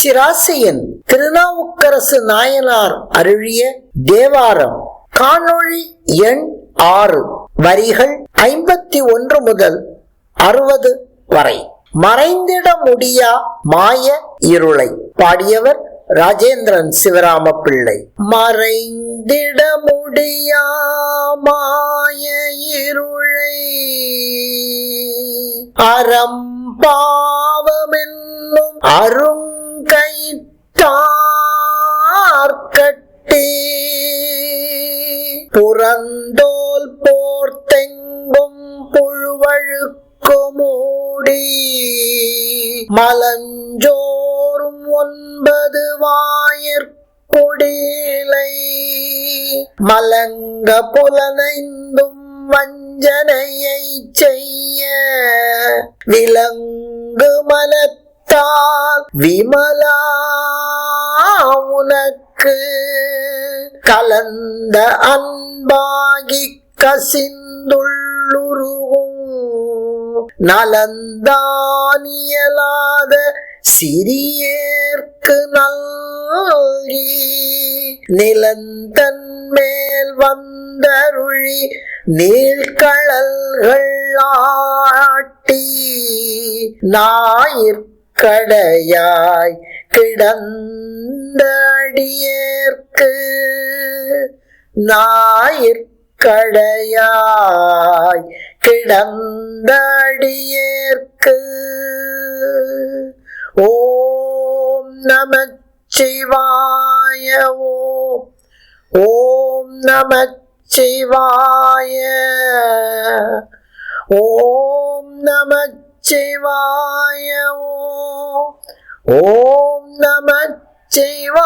இச்சிராசியின் திருநாவுக்கரசு நாயனார் அருளிய தேவாரம். காணொளி எண் ஆறு. வரிகள் ஐம்பத்தி ஒன்று முதல் அறுபது வரை. மறைந்திட முடியா மாய இருளை. பாடியவர் ராஜேந்திரன் சிவராம பிள்ளை மறைந்திட முடியா மாய இருளை. அறம்பா புறந்தோல் போர்த்தெங்கும் புழுவழுக்குமூடி. மலஞ்சோறும் ஒன்பது வாயிற்குடிலை. மலங்க புலனைந்தும் வஞ்சனையை செய்ய. விலங்கு மனத்தால் விமலா உனக்கு. கலந்த அன்பாகி கசிந்துள்ளுருகும். நலந்தானியலாத சிறியேற்கு நல்கி நிலந்தன் மேல் வந்தருளி நீழ்கழல்கள் ஆட்டி நாயிற்கடையாய் கிடந்தடியேற்கு നായിർക്കടയായി കിടന്നടിയേർക്ക്. ഓം നമ ശിവായ ഓം നമ ശിവായ ഓം നമ ശിവായ ഓം നമ ശിവായ.